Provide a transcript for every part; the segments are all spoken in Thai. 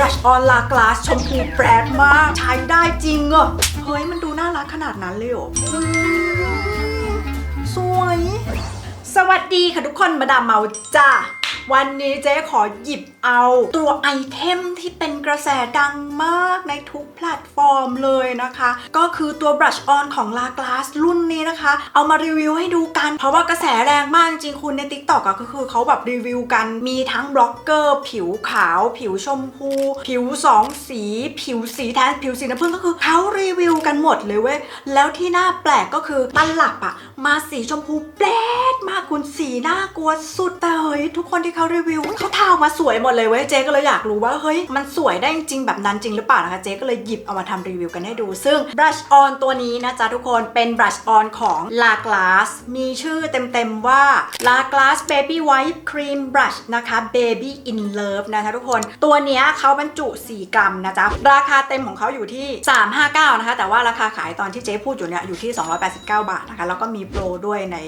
Brush on La Glace ชมพูแปรดมาก ใช้ได้จริงเหรอเฮ้ย มันดูน่ารักขนาดนั้นเลยเหรอสวย สวัสดีค่ะทุกคนมาดามเมาจ้า วันนี้เจ๊ขอหยิบเอาตัวไอเทมที่เป็นกระแสดังมากในทุกแพลตฟอร์มเลยนะคะ ก็คือตัว Brush On ของ La Glace รุ่นนี้นะคะ เอามารีวิวให้ดูกัน เพราะว่ากระแสแรงมากจริงคุณใน TikTok อะก็คือเขาแบบรีวิวกันมีทั้งบล็อกเกอร์ผิวขาว ผิวชมพู ผิวสองสี ผิวสีแทนผิวสีน้ำผึ้งก็คือเขารีวิวกันหมดเลยเว้ยแล้วที่น่าแปลกก็คือตลับอะมาสีชมพูแปลดมากคุณสีน่ากลัวสุดแต่เฮ้ยทุกคนที่เขารีวิวเขาทาออกมาสวยหมดเลยเว้ยเจ๊ก็เลยอยากรู้ว่าเฮ้ยมันสวยได้จริงแบบนั้นจริงหรือเปล่านะคะเจ๊ก็เลยหยิบเอามาทำรีวิวกันให้ดู ซึ่ง brush on ตัวนี้นะจ๊ะทุกคนเป็น brush on ของ La Glace มีชื่อเต็มๆว่า La Glace Baby White Cream Brush นะคะ Baby in Love นะคะทุกคนตัวเนี้ยเขาบรรจุ 4 กรัมนะจ๊ะราคาเต็มของเขาอยู่ที่ 359 นะคะ แต่ว่าราคาขายตอนที่เจ๊พูดอยู่เนี่ยอยู่ที่ 289 บาทนะคะแล้วก็มีโปรด้วยใน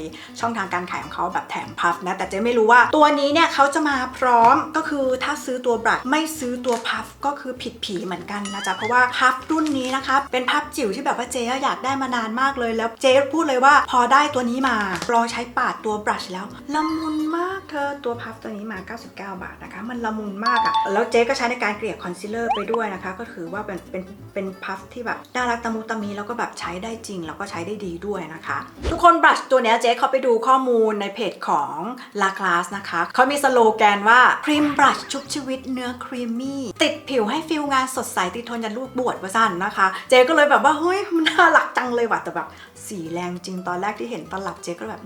ช่องทางการขายของเขาแบบแถมพัฟนะแต่เจ๊ไม่รู้ว่าตัวนี้เนี่ยเขาจะมาพร้อมก็คือถ้าซื้อตัวบรัชไม่ซื้อตัวพัฟก็คือผิดผีเหมือนกันนะจ๊ะเพราะว่าพัฟรุ่นนี้นะคะเป็นพัฟจิ๋วที่แบบว่าเจ๊อยากได้มานานมากเลยแล้วเจ๊พูดเลยว่าพอได้ตัวนี้มาลองใช้ปาดตัวบรัชแล้วละมุนมากเธอตัวพัฟตัวนี้มา 99 บาทนะคะ มันละมุนมากอะแล้วเจ๊ก็ใช้ในการเกลี่ยคอนซีลเลอร์ไปด้วยนะคะ ก็ถือว่าเป็นเป็นเป็นพัฟที่แบบน่ารักตะมุตะมีแล้วก็แบบใช้ได้จริงแล้วก็ใช้ได้ดีด้วยนะคะ ทุกคนบรัชตัวเนี้ยเจ๊เขาไปดูข้อมูลในเพจของ La Glace นะคะเขามีสโลแกนว่าครีมบรัชชุบชีวิตเนื้อครีมมี่ ติดผิวให้ฟิลงานสดใสติดทนยันลูกบวชว่าสั้นนะคะ เจ๊ก็เลยแบบว่าเฮ้ยมันน่ารักจังเลยว่ะแต่แบบสีแรงจริงตอนแรกที่เห็นตลับเจ๊ก็แบบ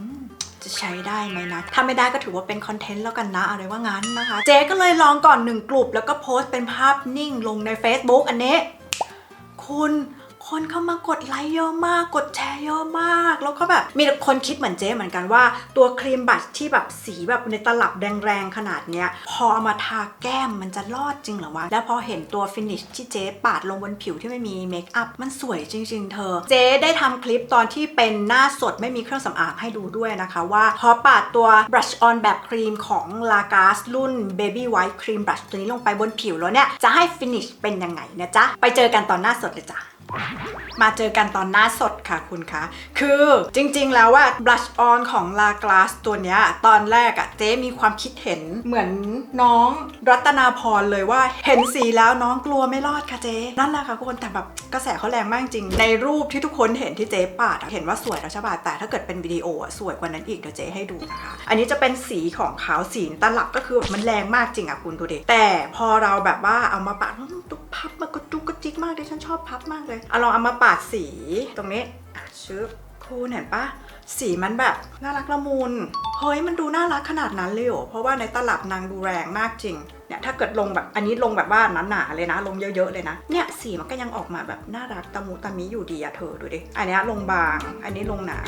จะใช้ได้ไหมนะ ถ้าไม่ได้ก็ถือว่าเป็นคอนเทนต์แล้วกันนะอะไรว่างั้นนะคะ เจ๊ก็เลยลองก่อนหนึ่งกลุ่มแล้วก็โพสต์เป็นภาพนิ่งลงใน Facebook อันนี้ คุณ คนเข้ามากดไลค์เยอะมาก กดแชร์เยอะมาก แล้วก็แบบมีคนคิดเหมือนเจ๊เหมือนกันว่า ตัวครีมบัตที่แบบสีแบบในตลับแรงๆขนาดเนี้ย พอเอามาทาแก้มมันจะรอดจริงหรอวะ แล้วพอเห็นตัวฟินิชที่เจ๊ปาดลงบนผิวที่ไม่มีเมคอัพมันสวยจริง ๆ เธอ เจ๊ได้ทำคลิปตอนที่เป็นหน้าสดไม่มีเครื่องสำอางให้ดูด้วยนะคะว่าพอปาดตัว brush on แบบครีมของ La g a s รุ่น baby white cream brush ตัวนี้ลงไปบนผิวแล้วเนี่ยจะให้ฟินิชเป็นยังไงนะจ๊ะ ไปเจอกันตอนหน้าสดเลยจ้ะ มาเจอกันตอนหน้าสดค่ะคุณคะ คือจริงๆแล้วว่า blush on ของ La Glace ตัวเนี้ย ตอนแรกอะเจ๊มีความคิดเห็นเหมือนน้องรัตนาพรเลยว่าเห็นสีแล้วน้องกลัวไม่รอดค่ะเจ๊นั่นแหละค่ะทุกคนแต่แบบกระแสเขาแรงมากจริง ในรูปที่ทุกคนเห็นที่เจ๊ปาดเห็นว่าสวยแล้วใช่ป่ะแต่ถ้าเกิดเป็นวิดีโออะสวยกว่านั้นอีกเดี๋ยวเจ๊ให้ดูนะคะ อันนี้จะเป็นสีของขาวสีตลับก็คือมันแรงมากจริงอะคุณดูดิแต่พอเราแบบว่าเอามาปาดตุ๊กพับมากระจุกกระจิกมากเลยฉันชอบพับมากเลยเอาลองเอามาปาดสีตรงนี้ชึบคุณเห็นปะสีมันแบบน่ารักละมุน เฮ้ยมันดูน่ารักขนาดนั้นเลยเหรอ เพราะว่าในตลับนางดูแรงมากจริง เนี่ยถ้าเกิดลงแบบอันนี้ลงแบบว่าหนาๆเลยนะ ลงเยอะๆเลยนะ เนี่ยสีมันก็ยังออกมาแบบน่ารักตะมุตะมิอยู่ดีอะเธอดูดิ อันนี้ลงบาง อันนี้ลงหนา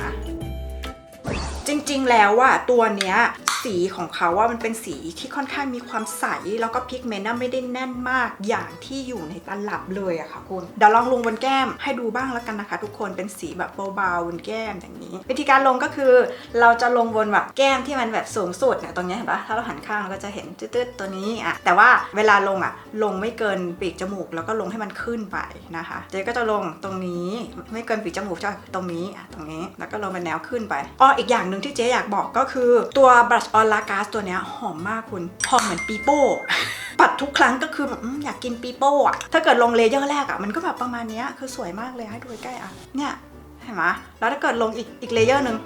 จริงๆ แล้วว่าตัวเนี้ย สีของเขาว่ามันเป็นสีที่ค่อนข้างมีความใส แล้วก็พิกเมนต์น่ไม่ได้แน่นมากอย่างที่อยู่ในตลับเลยอะค่ะคุณเดี๋ยวลองลงบนแก้มให้ดูบ้างแล้วกันนะคะ ทุกคนเป็นสีแบบเบาๆบนแก้มอย่างนี้ วิธีการลงก็คือ เราจะลงบนแบบแก้มที่มันแบบสูงสุดเนี่ยตรงนี้เห็นปะถ้าเราหันข้างเราก็จะเห็นตืดๆตัวนี้อะแต่ว่าเวลาลงอะลงไม่เกินปีกจมูก แล้วก็ลงให้มันขึ้นไปนะคะเจ๊ก็จะลงตรงนี้ไม่เกินปีกจมูกใช่ปะตรงนี้อะตรงนี้แล้วก็ลงเป็นแนวขึ้นไปอ้ออีกอย่างหนึ่งที่เจ๊อยากบอกก็คือตัวออลากาสตัวเนี้ยหอมมากคุณ หอมเหมือนปีโป้ ปัดทุกครั้งก็คือแบบอยากกินปีโป้อะถ้าเกิดลงเลเยอร์แรกอะมันก็แบบประมาณเนี้ยคือสวยมากเลยให้ดูใกล้อะเนี่ยเห็นไหมแล้วถ้าเกิดลงอีกอีกเลเยอร์หนึ่ง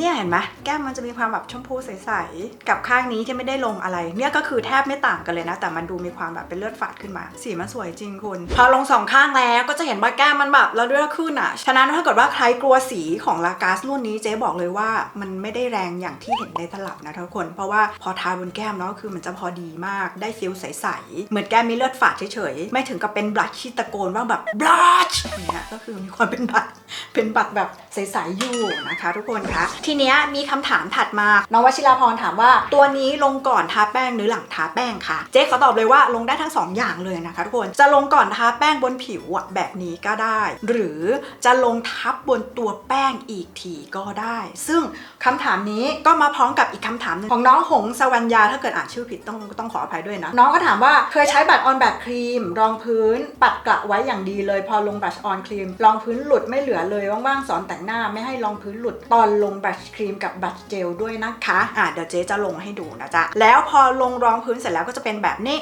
เนี่ยเห็นไหมแก้มมันจะมีความแบบชมพูใสๆกับข้างนี้ที่ไม่ได้ลงอะไร เนี่ยก็คือแทบไม่ต่างกันเลยนะ แต่มันดูมีความแบบเป็นเลือดฝาดขึ้นมา สีมันสวยจริงคุณพอลงสองข้างแล้วก็จะเห็นว่าแก้มมันแบบแล้วเลือดขึ้นอะฉะนั้นถ้าเกิดว่าใครกลัวสีของลากาสรุ่นนี้เจ๊บอกเลยว่ามันไม่ได้แรงอย่างที่เห็นในตลับนะทุกคน เพราะว่าพอทาบนแก้มแล้วคือมันจะพอดีมากได้ฟิลใสๆเหมือนแก้มมีเลือดฝาดเฉยๆไม่ถึงกับเป็นบลัชที่ตะโกนว่าแบบบลัชเงี้ยก็คือมีความเป็นบลัชเป็นบัตแบบใสๆอยู่นะคะ ทุกคนคะทีเนี้ยมีคำถามถัดมาน้องวชิราพรถามว่า ตัวนี้ลงก่อนทาแป้งหรือหลังทาแป้งคะเจ๊เขอตอบเลยว่าลงได้ทั้งสองอย่างเลยนะคะทุกคนจะลงก่อนทาแป้งบนผิวแบบนี้ก็ได้ หรือจะลงทับบนตัวแป้งอีกทีก็ได้ ซึ่งคำถามนี้ก็มาพร้อมกับอีกคำถามหนึงของน้องหงสวรรยาถ้าเกิดอ่านชื่อผิดต้องต้องขออภัยด้วยนะน้องก็ถามว่าเคยใช้บัตรออนแบบครีม รองพื้น ปัดกระไว้อย่างดีเลย พอลงบัตรออนครีม รองพื้นหลุดไม่เหลือเลยว่างๆสอนแต่งหน้าไม่ให้รองพื้นหลุดตอนลงบัตครีมกับบัตเจลด้วยนะคะ อะเดี๋ยวเจ๊จะลงให้ดูนะจ๊ะ แล้วพอลงรองพื้นเสร็จแล้วก็จะเป็นแบบนี้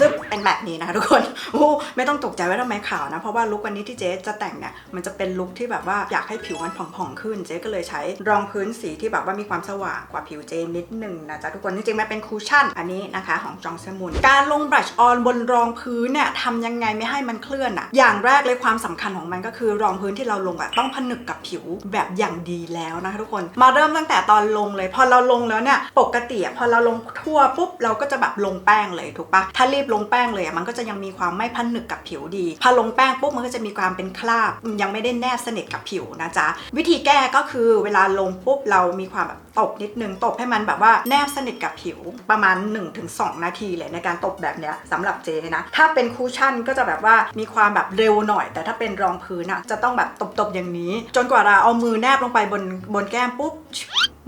ซึ่งเป็นแบบนี้นะคะทุกคนโอ้ไม่ต้องตกใจว่าทำไมขาวนะ เพราะว่าลุควันนี้ที่เจ๊จะแต่งเนี่ยมันจะเป็นลุคที่แบบว่าอยากให้ผิวมันผ่องๆขึ้น เจ๊ก็เลยใช้รองพื้นสีที่แบบว่ามีความสว่างกว่าผิวเจ๊นิดหนึ่งนะจ๊ะทุกคนจริงๆมันเป็นคูชั่นอันนี้นะคะของจองเซมุนการลงบรัชออนบนรองพื้นเนี่ยทำยังไงไม่ให้มันเคลื่อนอะอย่างแรกเลยความสำคัญของมันก็คือรองพื้นที่เราลงอะต้องผนึกกับผิวแบบอย่างดีแล้วนะคะทุกคนมาเริ่มตั้งแต่ตอนลงเลย พอเราลงแล้วเนี่ยปกติอะพอเราลงทั่วปุ๊บเราก็จะแบบลงแป้งเลยถูกปะถ้ารีบลงแป้งเลยอะมันก็จะยังมีความไม่ผนึกกับผิวดี พอลงแป้งปุ๊บมันก็จะมีความเป็นคราบ ยังไม่ได้แนบสนิทกับผิวนะจ๊ะ วิธีแก้ก็คือเวลาลงปุ๊บเรามีความแบบตบนิดนึงตบให้มันแบบว่าแนบสนิทกับผิวประมาณ 1-2 นาทีเลยในการตบแบบเนี้ยสำหรับเจนะ ถ้าเป็นคูชั่นก็จะแบบว่ามีความแบบเร็วหน่อย แต่ถ้าเป็นรองพื้นอะจะต้องแบบตบๆอย่างนี้ จนกว่าเราเอามือแนบลงไปบนบนแก้มปุ๊บ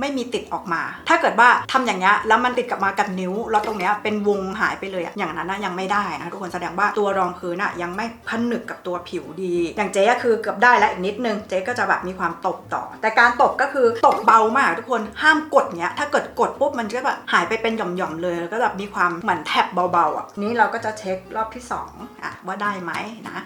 ไม่มีติดออกมา ถ้าเกิดว่าทำอย่างเงี้ยแล้วมันติดกลับมากับนิ้ว แล้วตรงเนี้ยเป็นวงหายไปเลยอะอย่างนั้นนะยังไม่ได้นะทุกคนแสดงว่าตัวรองพื้นอะยังไม่ผนึกกับตัวผิวดี อย่างเจ๊ก็คือเกือบได้แล้วอีกนิดนึงเจ๊ก็จะแบบมีความตบต่อ แต่การตบก็คือตบเบามากทุกคนห้ามกดเนี้ยถ้าเกิดกดปุ๊บมันก็แบบหายไปเป็นหย่อมๆเลยแล้วก็แบบมีความเหมือนแทบเบาๆอะนี้เราก็จะเช็ครอบที่สองอะว่าได้ไหมนะ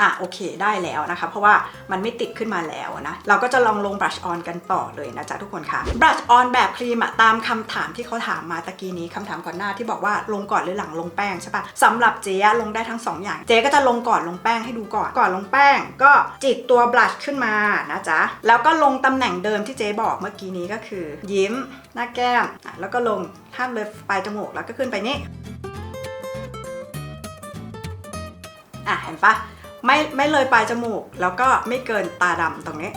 อะโอเคได้แล้วนะคะ เพราะว่ามันไม่ติดขึ้นมาแล้วนะ เราก็จะลองลงบรัชออนกันต่อเลยนะจ๊ะทุกคนคะบรัชออนแบบครีมอะตามคำถามที่เขาถามมาตะกี้นี้คำถามก่อนหน้าที่บอกว่าลงก่อนหรือหลังลงแป้งใช่ปะสำหรับเจ๊ลงได้ทั้งสองอย่าง เจ๊ก็จะลงก่อนลงแป้งให้ดูก่อนก่อนลงแป้ง ก็จิกตัวบลัชขึ้นมานะจ๊ะแล้วก็ลงตำแหน่งเดิมที่เจ๊บอกเมื่อกี้นี้ก็คือ ยิ้ม หน้าแก้มอะแล้วก็ลงห้ามเลยปลายจมูกแล้วก็ขึ้นไปนี่อะเห็นปะ ไม่ไม่เลยปลายจมูก แล้วก็ไม่เกินตาดำตรงนี้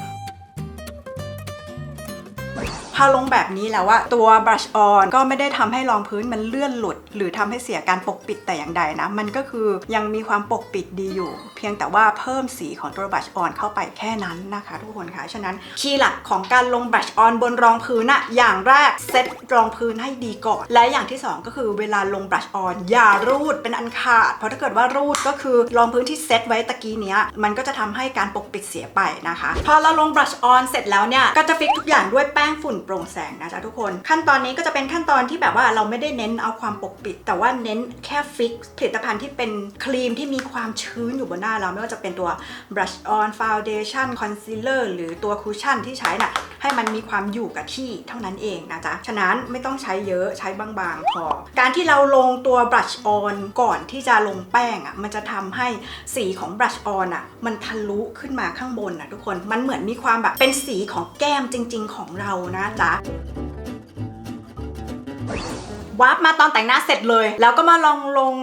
พอลงแบบนี้แล้วว่าตัว brush on ก็ไม่ได้ทำให้รองพื้นมันเลื่อนหลุด หรือทำให้เสียการปกปิดแต่อย่างใดนะ มันก็คือยังมีความปกปิดดีอยู่ เพียงแต่ว่าเพิ่มสีของตัว brush on เข้าไปแค่นั้นนะคะ ทุกคนคะฉะนั้นคีย์หลักของการลง brush on บนรองพื้นอะอย่างแรกเซตรองพื้นให้ดีก่อน และอย่างที่สองก็คือเวลาลง brush on อย่ารูดเป็นอันขาด เพราะถ้าเกิดว่ารูดก็คือรองพื้นที่เซตไว้ตะกี้เนี้ยมันก็จะทำให้การปกปิดเสียไปนะคะ พอเราลง brush on เสร็จแล้วเนี่ยก็จะฟิกทุกอย่างด้วยแป้งฝุ่นโปร่งแสงนะจ๊ะทุกคน ขั้นตอนนี้ก็จะเป็นขั้นตอนที่แบบว่าเราไม่ได้เน้นเอาความปกปิด แต่ว่าเน้นแค่ฟิกผลิตภัณฑ์ที่เป็นครีมที่มีความชื้นอยู่บนหน้าเราไม่ว่าจะเป็นตัว brush on foundation concealer หรือตัวคุชชั่นที่ใช้น่ะให้มันมีความอยู่กับที่เท่านั้นเองนะจ๊ะ ฉะนั้นไม่ต้องใช้เยอะใช้บางๆพอ การที่เราลงตัว brush on ก่อนที่จะลงแป้งอะมันจะทำให้สีของ brush on อะมันทะลุขึ้นมาข้างบนนะทุกคนมันเหมือนมีความแบบเป็นสีของแก้มจริง ๆ ของเรานะจ๊ะวาร์ปมาตอนแต่งหน้าเสร็จเลย แล้วก็มาลองลง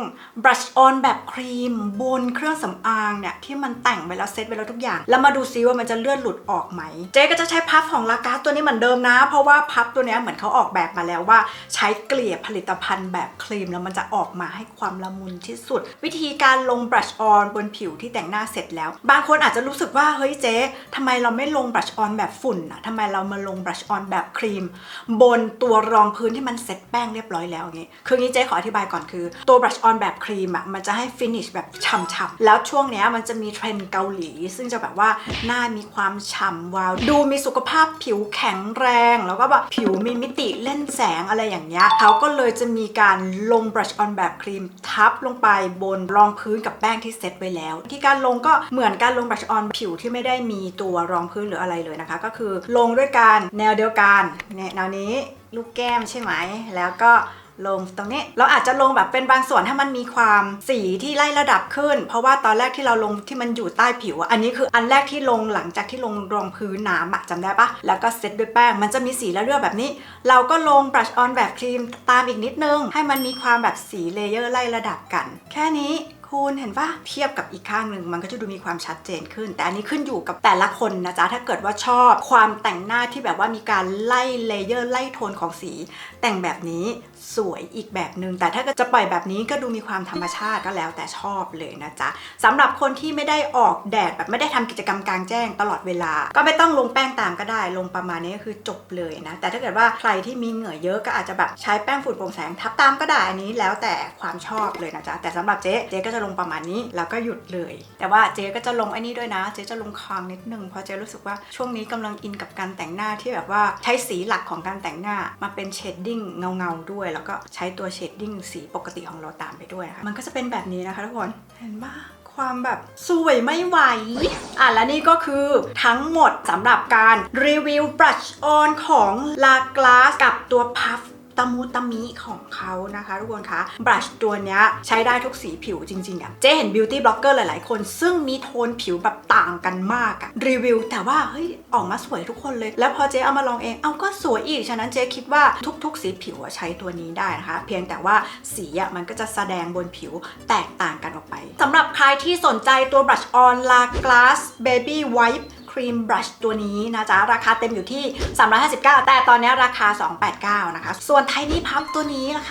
brush on แบบครีม บนเครื่องสำอางเนี่ย ที่มันแต่งไปแล้วเซตไปแล้วทุกอย่าง แล้วมาดูซิว่ามันจะเลื่อนหลุดออกไหม เจ๊ก็จะใช้พัฟของลากาตัวนี้เหมือนเดิมนะ เพราะว่าพัฟตัวนี้เหมือนเขาออกแบบมาแล้วว่า ใช้เกลี่ยผลิตภัณฑ์แบบครีม แล้วมันจะออกมาให้ความละมุนที่สุด วิธีการลง brush on บนผิวที่แต่งหน้าเสร็จแล้ว บางคนอาจจะรู้สึกว่าเฮ้ยเจ๊ ทำไมเราไม่ลง brush on แบบฝุ่นอะทำไมเรามาลง brush on แบบครีม บนตัวรองพื้นที่มันเซ็ตแป้งเรียบร้อยแล้วอย่างงี้ คืองี้เจ๊ขออธิบายก่อนคือ ตัว brush on แบบครีมอะมันจะให้ finish แบบฉ่ำๆ แล้วช่วงเนี้ยมันจะมีเทรนด์เกาหลี ซึ่งจะแบบว่าหน้ามีความฉ่ำวาว ดูมีสุขภาพผิวแข็งแรง แล้วก็แบบผิวมีมิติเล่นแสงอะไรอย่างเงี้ยเขาก็เลยจะมีการลง brush on แบบครีมทับลงไปบนรองพื้นกับแป้งที่เซ็ตไว้แล้ว ที่การลงก็เหมือนการลง brush on ผิวที่ไม่ได้มีตัวรองพื้นหรืออะไรเลยนะคะ ก็คือลงด้วยการแนวเดียวกันเนี่ยแนวนี้ลูกแก้มใช่ไหม แล้วก็ลงตรงนี้เราอาจจะลงแบบเป็นบางส่วนถ้ามันมีความสีที่ไล่ระดับขึ้น เพราะว่าตอนแรกที่เราลงที่มันอยู่ใต้ผิว อันนี้คืออันแรกที่ลงหลังจากที่ลงรองพื้นน้ำอะจำได้ปะแล้วก็เซตด้วยแป้งมันจะมีสีและเลือกแบบนี้ เราก็ลง brush on แบบครีมตามอีกนิดนึง ให้มันมีความแบบสีเลเยอร์ไล่ระดับกัน แค่นี้ คุณเห็นปะเทียบกับอีกข้างหนึ่งมันก็จะดูมีความชัดเจนขึ้น แต่อันนี้ขึ้นอยู่กับแต่ละคนนะจ๊ะถ้าเกิดว่าชอบความแต่งหน้าที่แบบว่ามีการไล่เลเยอร์ไล่โทนของสี แต่งแบบนี้สวยอีกแบบหนึง่งแต่ถ้าจะปล่อยแบบนี้ก็ดูมีความธรรมชาติก็แล้วแต่ชอบเลยนะจ๊ะสำหรับคนที่ไม่ได้ออกแดดแบบไม่ได้ทำกิจกรรมกลางแจ้งตลอดเวลา ก็ไม่ต้องลงแป้งตามก็ได้ ลงประมาณนี้ก็คือจบเลยนะแต่ถ้าเกิดว่าใครที่มีเหงื่อเยอะก็อาจจะแบบใช้แป้งฝุ่นโปร่งแสงทับตามก็ได้อันนี้แล้วแต่ความชอบเลยนะจ๊ะแต่สำหรับเจ๊เจ๊ก็จะลงประมาณนี้แล้วก็หยุดเลย แต่ว่าเจ๊ก็จะลงไอ้นี่ด้วยนะ เจ๊จะลงคางนิดนึงเพราะเจ๊รู้สึกว่าช่วงนี้กำลังอินกับการแต่งหน้าที่แบบว่าใช้สีหลักของการแต่งหน้ามาเป็นเชดดิ้งเงาๆด้วย แล้วก็ใช้ตัวเชดดิ้งสีปกติของเราตามไปด้วยนะคะมันก็จะเป็นแบบนี้นะคะทุกคนเห็นปะความแบบสวยไม่ไหว อะและนี่ก็คือทั้งหมดสำหรับการรีวิว brush on ของ La Glace กับตัวพัฟ ตะมูตะมิของเขานะคะทุกคนคะบรัชตัวนี้ใช้ได้ทุกสีผิวจริงๆอะเจ๊เห็นบิวตี้บล็อกเกอร์หลายๆ คน ซึ่งมีโทนผิวแบบต่างกันมากอะรีวิว แต่ว่าเฮ้ยออกมาสวยทุกคนเลย แล้วพอเจ๊เอามาลองเองเอาก็สวยอีก ฉะนั้นเจ๊คิดว่าทุกๆ สีผิวอะใช้ตัวนี้ได้นะคะ เพียงแต่ว่าสีอะมันก็จะแสดงบนผิวแตกต่างกันออกไปสำหรับใครที่สนใจตัว Brush on La Glace Baby Wipe ครีมบรัชตัวนี้นะจ๊ะ ราคาเต็มอยู่ที่ 359 แต่ตอนนี้ราคา 289 นะคะ ส่วนไทนี่พับตัวนี้ราค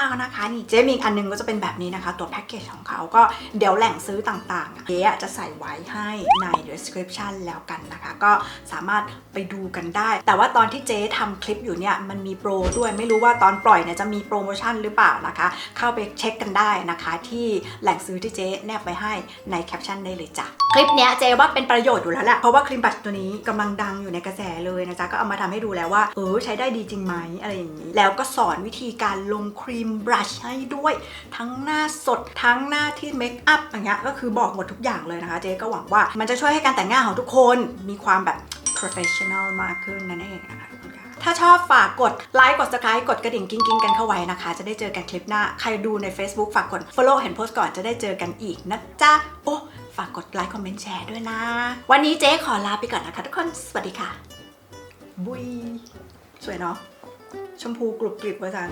า 99 นะคะ นี่เจมีอันหนึงก็จะเป็นแบบนี้นะคะ ตัวแพ็กเกจของเขาก็เดี๋ยวแหล่งซื้อต่างๆเจ๊จะใส่ไว้ให้ใน description แล้วกันนะคะ ก็สามารถไปดูกันได้ แต่ว่าตอนที่เจ๊ทำคลิปอยู่เนี่ยมันมีโปรด้วยไม่รู้ว่าตอนปล่อยเนี่ยจะมีโปรโมชั่นหรือเปล่านะคะ เข้าไปเช็คกันได้นะคะที่แหล่งซื้อที่เจ๊แนบไปให้ในแคปชั่นได้เลยจ้ะคลิปเนี้ยเจ๊ว่าเป็นประโยชน์อยู่แล้วแหละราะว่าครีมบัตตัวนี้กำลังดังอยู่ในกระแสเลยนะจ๊ะก็เอามาทำให้ดูแล้วว่า เออใช้ได้ดีจริงไหมอะไรอย่างนี้ แล้วก็สอนวิธีการลงครีมบรัชให้ด้วย ทั้งหน้าสดทั้งหน้าที่เมคอัพอย่างเงี้ยก็คือบอกหมดทุกอย่างเลยนะคะ เจ๊ก็หวังว่ามันจะช่วยให้การแต่งหน้าของทุกคนมีความแบบ professional มากขึ้นนั่นเองนะคะทุกคนค่ะถ้าชอบฝากกดไลค์กด subscribe กดกระดิ่งกิ้งกิ้งกันเข้าไว้นะคะ จะได้เจอกันคลิปหน้า ใครดูใน Facebook ฝากกด follow เห็นโพสต์ก่อนจะได้เจอกันอีกนะจ๊ะโอ้ ฝากกดไลค์คอมเมนต์แชร์ด้วยนะ วันนี้เจ๊ขอลาไปก่อนนะคะทุกคน สวัสดีค่ะ บุย สวยเนาะ ชมพูกรุบกริบว่าจัน